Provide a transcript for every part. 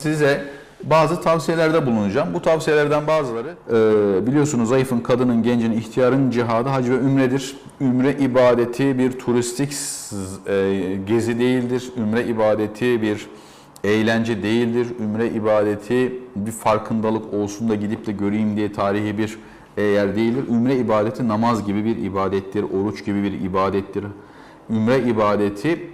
Size bazı tavsiyelerde bulunacağım. Bu tavsiyelerden bazıları e, biliyorsunuz zayıfın, kadının, gencin, ihtiyarın cihadı hac ve ümredir. Ümre ibadeti bir turistik e, gezi değildir. Ümre ibadeti bir eğlence değildir. Ümre ibadeti bir farkındalık olsun da gidip de göreyim diye tarihi bir e, yer değildir. Ümre ibadeti namaz gibi bir ibadettir, oruç gibi bir ibadettir. Ümre ibadeti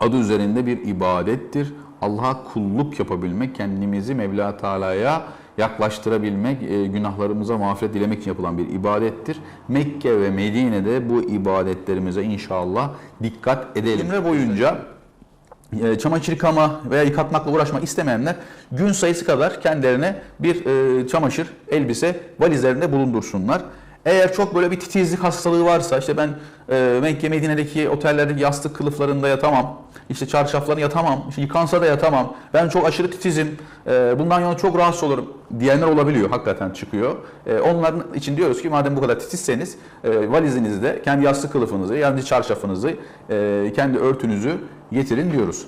adı üzerinde bir ibadettir. Allah'a kulluk yapabilmek, kendimizi Mevla Teala'ya yaklaştırabilmek, e, günahlarımıza mağfiret dilemek için yapılan bir ibadettir. Mekke ve Medine'de bu ibadetlerimize inşallah dikkat edelim. Ömre boyunca e, çamaşır yıkama veya yıkatmakla uğraşmak istemeyenler gün sayısı kadar kendilerine bir e, çamaşır, elbise valizlerinde bulundursunlar. Eğer çok böyle bir titizlik hastalığı varsa işte ben e, Mekke Medine'deki otellerdeki yastık kılıflarında yatamam. işte çarşaflarını yatamam. işte yıkansa da yatamam. Ben çok aşırı titizim. e, bundan yana çok rahatsız olurum diyenler olabiliyor. Hakikaten çıkıyor. E, onların için diyoruz ki madem bu kadar titizseniz e, valizinizde kendi yastık kılıfınızı, kendi çarşafınızı, e, kendi örtünüzü getirin diyoruz.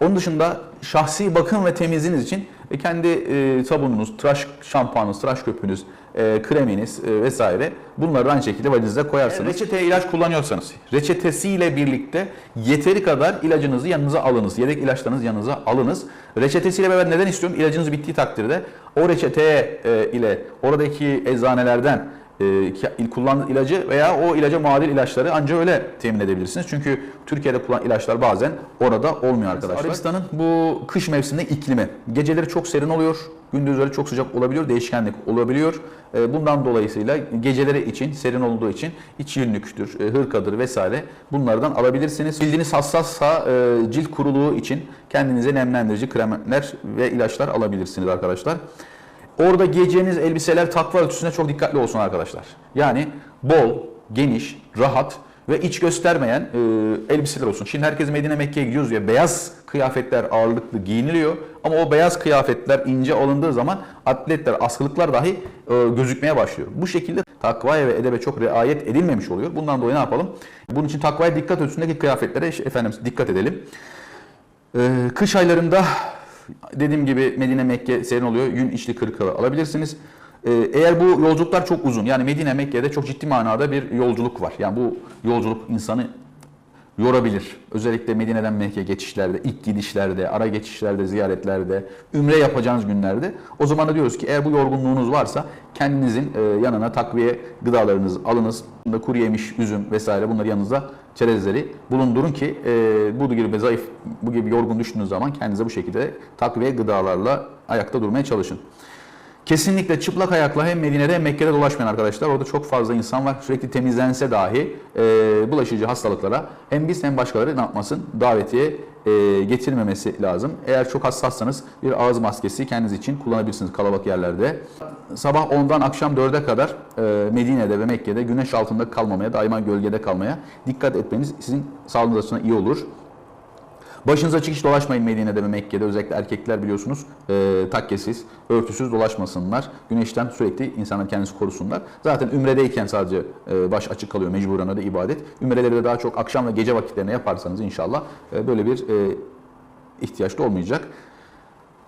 Onun dışında şahsi bakım ve temizliğiniz için e, kendi e, sabununuz, tıraş şampuanınız, tıraş köpüğünüz, e, kreminiz e, vesaire bunları aynı şekilde valize koyarsınız. reçete ilaç kullanıyorsanız reçetesiyle birlikte yeteri kadar ilacınızı yanınıza alınız. Yedek ilaçlarınızı yanınıza alınız. Reçetesiyle beraber neden istiyorum? İlacınız bittiği takdirde o reçeteye e, ile oradaki eczanelerden e, kullandığınız ilacı veya o ilaca muadil ilaçları ancak öyle temin edebilirsiniz. Çünkü Türkiye'de kullanılan ilaçlar bazen orada olmuyor arkadaşlar. Arabistan'ın bu kış mevsiminde iklimi. Geceleri çok serin oluyor, gündüzleri çok sıcak olabiliyor, değişkenlik olabiliyor. E, Bundan dolayısıyla geceleri için, serin olduğu için iç yünlüktür, e, hırkadır vesaire bunlardan alabilirsiniz. Cildiniz hassassa e, cilt kuruluğu için kendinize nemlendirici kremler ve ilaçlar alabilirsiniz arkadaşlar. Orada giyeceğiniz elbiseler takva ölçüsüne çok dikkatli olsun arkadaşlar. Yani bol, geniş, rahat ve iç göstermeyen e, elbiseler olsun. Şimdi herkes Medine Mekke'ye gidiyoruz ya beyaz kıyafetler ağırlıklı giyiniliyor ama o beyaz kıyafetler ince alındığı zaman atletler, askılıklar dahi e, gözükmeye başlıyor. Bu şekilde takvaya ve edebe çok riayet edilmemiş oluyor. Bundan dolayı ne yapalım? Bunun için takvaya dikkat ölçüsündeki kıyafetlere efendim dikkat edelim. E, kış aylarında dediğim gibi Medine Mekke serin oluyor. Yün içli kırkalı alabilirsiniz. Ee, Eğer bu yolculuklar çok uzun yani Medine Mekke'de çok ciddi manada bir yolculuk var. Yani bu yolculuk insanı yorabilir. Özellikle Medine'den Mekke'ye geçişlerde, ilk gidişlerde, ara geçişlerde, ziyaretlerde, ümre yapacağınız günlerde. O zaman da diyoruz ki eğer bu yorgunluğunuz varsa kendinizin e, yanına takviye gıdalarınızı alınız. Bunda Kuru yemiş, üzüm vesaire bunları yanınızda çerezleri bulundurun ki e, bu gibi zayıf, bu gibi yorgun düştüğünüz zaman kendinize bu şekilde takviye gıdalarla ayakta durmaya çalışın. Kesinlikle çıplak ayakla hem Medine'de hem Mekke'de dolaşmayın arkadaşlar. Orada çok fazla insan var. Sürekli temizlense dahi e, bulaşıcı hastalıklara hem biz hem başkaları ne yapmasın? Davetiye e, getirmemesi lazım. Eğer çok hassassanız bir ağız maskesi kendiniz için kullanabilirsiniz kalabalık yerlerde. Sabah 10'dan akşam 4'e kadar e, Medine'de ve Mekke'de güneş altında kalmamaya, daima gölgede kalmaya dikkat etmeniz sizin sağlığınız açısından iyi olur. Başınıza açık hiç dolaşmayın Medine'de ve Mekke'de. Özellikle erkekler biliyorsunuz e, takkesiz, örtüsüz dolaşmasınlar. Güneşten sürekli insanlar kendisi korusunlar. Zaten ümredeyken sadece e, baş açık kalıyor mecburen öyle ibadet. Ümreleri de daha çok akşam ve gece vakitlerine yaparsanız inşallah e, böyle bir e, ihtiyaç da olmayacak.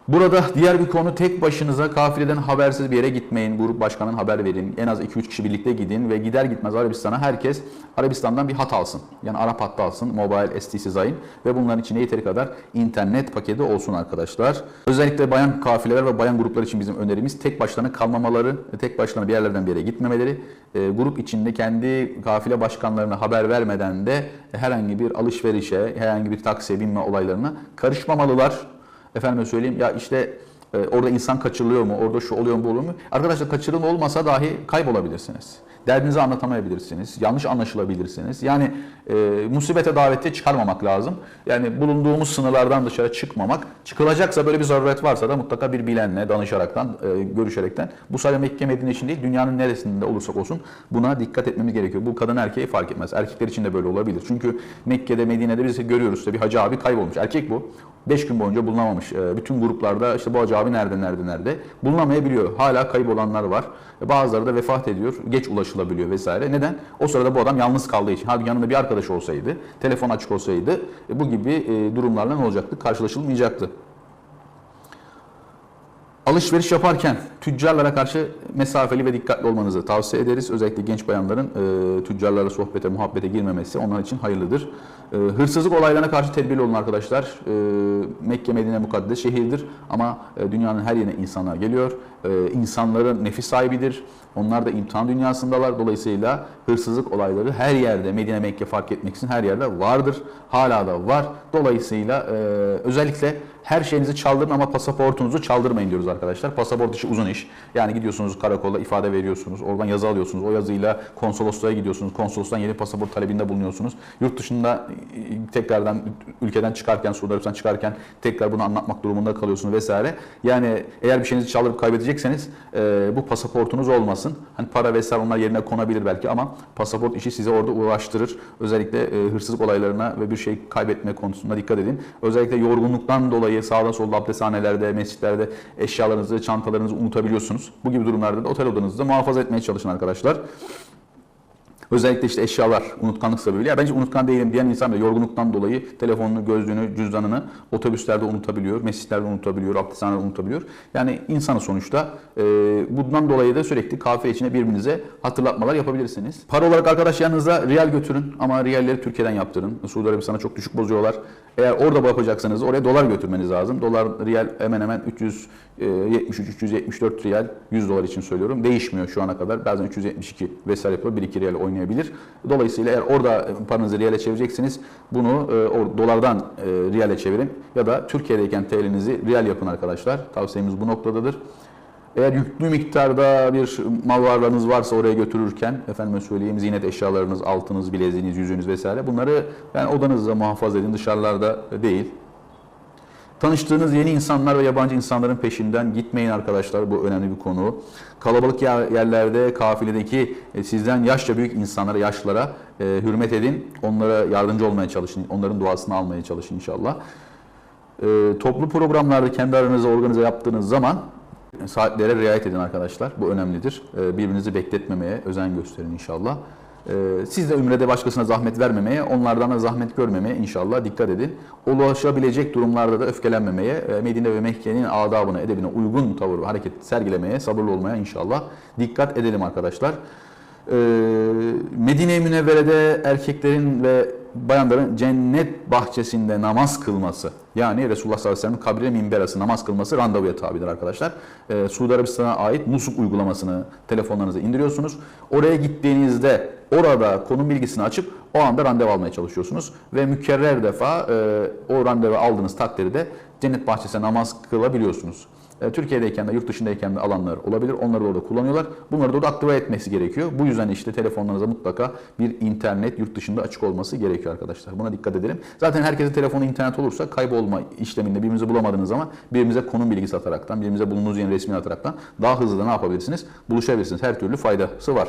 Burada diğer bir konu tek başınıza kafileden habersiz bir yere gitmeyin. Grup başkanına haber verin. En az 2-3 kişi birlikte gidin ve gider gitmez Arabistan'a herkes Arabistan'dan bir hat alsın. Yani Arap hattı alsın. Mobile STC Zain ve bunların içinde yeteri kadar internet paketi olsun arkadaşlar. Özellikle bayan kafileler ve bayan gruplar için bizim önerimiz tek başlarına kalmamaları, tek başlarına bir yerlerden bir yere gitmemeleri, e, grup içinde kendi kafile başkanlarına haber vermeden de herhangi bir alışverişe, herhangi bir taksiye binme olaylarına karışmamalılar. Efendime söyleyeyim ya işte e, orada insan kaçırılıyor mu, orada şu oluyor mu, bu oluyor mu? Arkadaşlar kaçırılma olmasa dahi kaybolabilirsiniz. Derdinizi anlatamayabilirsiniz, yanlış anlaşılabilirsiniz. Yani e, musibete davette çıkarmamak lazım. Yani bulunduğumuz sınırlardan dışarı çıkmamak. Çıkılacaksa böyle bir zaruret varsa da mutlaka bir bilenle, danışaraktan, e, görüşerekten. Bu sadece Mekke Medine için değil, dünyanın neresinde olursak olsun buna dikkat etmemiz gerekiyor. Bu kadın erkeği fark etmez. Erkekler için de böyle olabilir. Çünkü Mekke'de, Medine'de biz görüyoruz işte bir hacı abi kaybolmuş. Erkek bu. 5 gün boyunca bulunamamış. E, bütün gruplarda işte bu hacı abi nerede, nerede, nerede. Bulunamayabiliyor. Hala kayıp olanlar var. E, Bazıları da vefat ediyor. Geç ulaşılabiliyor vesaire. Neden? O sırada bu adam yalnız kaldığı için. Halbuki yanında bir arkadaş olsaydı, telefon açık olsaydı e, bu gibi e, durumlarla ne olacaktı? Karşılaşılmayacaktı. Alışveriş yaparken tüccarlara karşı mesafeli ve dikkatli olmanızı tavsiye ederiz. Özellikle genç bayanların e, tüccarlarla sohbete, muhabbete girmemesi onlar için hayırlıdır. E, hırsızlık olaylarına karşı tedbirli olun arkadaşlar. E, Mekke, Medine mukaddes şehirdir ama e, dünyanın her yerine insanlar geliyor. E, insanların nefis sahibidir. Onlar da imtihan dünyasındalar. Dolayısıyla hırsızlık olayları her yerde, Medine, Mekke fark etmeksizin her yerde vardır. Hala da var. Dolayısıyla e, özellikle her şeyinizi çaldırın ama pasaportunuzu çaldırmayın diyoruz arkadaşlar. Pasaport işi uzun iş. Yani gidiyorsunuz karakola ifade veriyorsunuz. Oradan yazı alıyorsunuz. O yazıyla konsolosluğa gidiyorsunuz. Konsolosluğdan yeni pasaport talebinde bulunuyorsunuz. Yurt dışında e, tekrardan ülkeden çıkarken, Suudi Arabistan çıkarken tekrar bunu anlatmak durumunda kalıyorsunuz vesaire. Yani eğer bir şeyinizi çaldırıp kaybedecekseniz e, bu pasaportunuz olmasın. Hani para vesaire onlar yerine konabilir belki ama pasaport işi size orada uğraştırır. Özellikle e, hırsızlık olaylarına ve bir şey kaybetme konusunda dikkat edin. Özellikle yorgunluktan dolayı sağda solda abdesthanelerde, mescitlerde eşyalarınızı, çantalarınızı unutabiliyorsunuz. Bu gibi durumlarda da otel odanızda muhafaza etmeye çalışın arkadaşlar. Özellikle işte eşyalar unutkanlık sebebiyle. Ya bence unutkan değilim diyen insan bile yorgunluktan dolayı telefonunu, gözlüğünü, cüzdanını otobüslerde unutabiliyor, mescitlerde unutabiliyor, abdesthanede unutabiliyor. Yani insanı sonuçta. E, bundan dolayı da sürekli kahve içine birbirinize hatırlatmalar yapabilirsiniz. Para olarak arkadaş yanınıza riyal götürün ama riyalleri Türkiye'den yaptırın. Suudi Arabistan'a çok düşük bozuyorlar. Eğer orada yapacaksanız oraya dolar götürmeniz lazım. Dolar, riyal hemen hemen 373-374 riyal 100 dolar için söylüyorum. Değişmiyor şu ana kadar. Bazen 372 vesaire yapıyor. 1-2 riyal oynayabilir. Dolayısıyla eğer orada paranızı riyale çevireceksiniz bunu e, dolardan e, riyale çevirin. Ya da Türkiye'deyken TL'nizi riyal yapın arkadaşlar. Tavsiyemiz bu noktadadır. Eğer yüklü miktarda bir mal varlığınız varsa oraya götürürken efendime söyleyeyim ziynet eşyalarınız, altınız, bileziğiniz, yüzüğünüz vesaire bunları yani odanızda muhafaza edin dışarılarda değil. Tanıştığınız yeni insanlar ve yabancı insanların peşinden gitmeyin arkadaşlar. Bu önemli bir konu. Kalabalık yer- yerlerde kafiledeki e, sizden yaşça büyük insanlara, yaşlılara e, hürmet edin. Onlara yardımcı olmaya çalışın. Onların duasını almaya çalışın inşallah. E, toplu programlarda kendi aranızda organize yaptığınız zaman saatlere riayet edin arkadaşlar. Bu önemlidir. Birbirinizi bekletmemeye özen gösterin inşallah. E, siz de ümrede başkasına zahmet vermemeye, onlardan da zahmet görmemeye inşallah dikkat edin. Ulaşabilecek durumlarda da öfkelenmemeye, Medine ve Mekke'nin adabına, edebine uygun tavır ve hareket sergilemeye, sabırlı olmaya inşallah dikkat edelim arkadaşlar. Ee, Medine-i Münevvere'de erkeklerin ve bayanların cennet bahçesinde namaz kılması yani Resulullah sallallahu aleyhi ve sellem kabre minber arası namaz kılması randevuya tabidir arkadaşlar. Ee, Suudi Arabistan'a ait Nusuk uygulamasını telefonlarınıza indiriyorsunuz. Oraya gittiğinizde orada konum bilgisini açıp o anda randevu almaya çalışıyorsunuz ve mükerrer defa e, o randevu aldığınız takdirde cennet bahçesinde namaz kılabiliyorsunuz. E, Türkiye'deyken de yurt dışındayken de alanlar olabilir. Onları da orada kullanıyorlar. Bunları da orada aktive etmesi gerekiyor. Bu yüzden işte telefonlarınıza mutlaka bir internet yurt dışında açık olması gerekiyor arkadaşlar. Buna dikkat edelim. Zaten herkesin telefonu internet olursa kaybolma işleminde birbirinizi bulamadığınız zaman birbirimize konum bilgisi ataraktan, birbirimize bulunduğunuz yerin resmini ataraktan daha hızlı da ne yapabilirsiniz? Buluşabilirsiniz. Her türlü faydası var.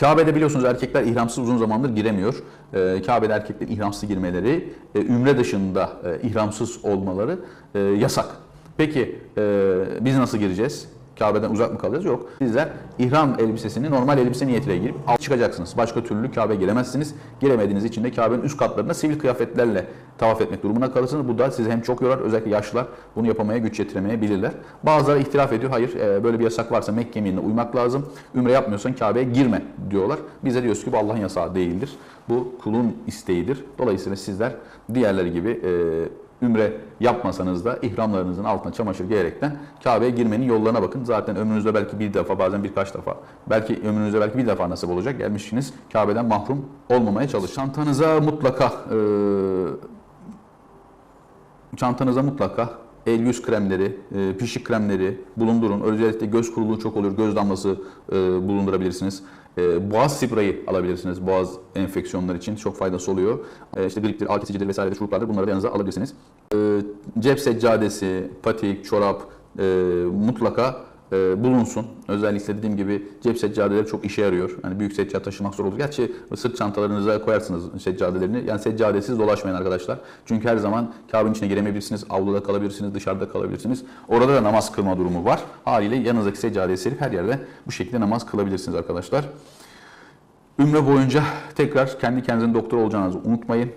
Kabe'de biliyorsunuz erkekler ihramsız uzun zamandır giremiyor. Ee, Kabe'de erkeklerin ihramsız girmeleri, e, ümre dışında e, ihramsız olmaları e, yasak. Peki e, biz nasıl gireceğiz? Kabe'den uzak mı kalacağız? Yok. Sizler ihram elbisesini normal elbise niyetiyle girip al- çıkacaksınız. Başka türlü Kabe giremezsiniz. Giremediğiniz için de Kabe'nin üst katlarında sivil kıyafetlerle tavaf etmek durumunda kalırsınız. Bu da sizi hem çok yorar, özellikle yaşlılar bunu yapamaya, güç yetiremeyebilirler. Bazıları ihtilaf ediyor. Hayır, e, böyle bir yasak varsa Mekke yeminine uymak lazım. Ümre yapmıyorsan Kabe'ye girme diyorlar. Biz de diyoruz ki bu Allah'ın yasağı değildir. Bu kulun isteğidir. Dolayısıyla sizler diğerleri gibi e, ümre yapmasanız da ihramlarınızın altına çamaşır giyerekten Kabe'ye girmenin yollarına bakın. Zaten ömrünüzde belki bir defa bazen birkaç defa belki ömrünüzde belki bir defa nasip olacak. Gelmişsiniz Kabe'den mahrum olmamaya çalışın. Çantanıza mutlaka e, çantanıza mutlaka el yüz kremleri, e, pişik kremleri bulundurun. Özellikle göz kuruluğu çok olur. Göz damlası e, bulundurabilirsiniz. E, boğaz spreyi alabilirsiniz. Boğaz enfeksiyonları için çok faydası oluyor. E, işte griptir, ağrı kesicidir vesaire şuruplardır. Bunları da yanınıza alabilirsiniz. E, cep seccadesi, patik, çorap e, mutlaka e, bulunsun. Özellikle dediğim gibi cep seccadeleri çok işe yarıyor. Yani büyük seccade taşımak zor olur. Gerçi sırt çantalarınıza koyarsınız seccadelerini. Yani seccadesiz dolaşmayın arkadaşlar. Çünkü her zaman Kabe'nin içine giremeyebilirsiniz. Avluda kalabilirsiniz, dışarıda kalabilirsiniz. Orada da namaz kılma durumu var. Haliyle yanınızdaki seccadeyi serip her yerde bu şekilde namaz kılabilirsiniz arkadaşlar. Ümre boyunca tekrar kendi kendinizin doktor olacağınızı unutmayın.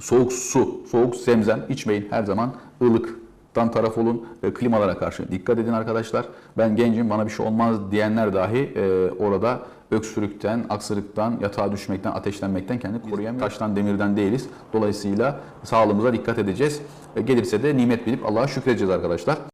Soğuk su, soğuk zemzem içmeyin her zaman ılık dan taraf olun. E, klimalara karşı dikkat edin arkadaşlar. Ben gencim bana bir şey olmaz diyenler dahi e, orada öksürükten, aksırıktan, yatağa düşmekten, ateşlenmekten kendini koruyamıyor. Taştan, demirden değiliz. Dolayısıyla sağlığımıza dikkat edeceğiz. E, gelirse de nimet bilip Allah'a şükredeceğiz arkadaşlar.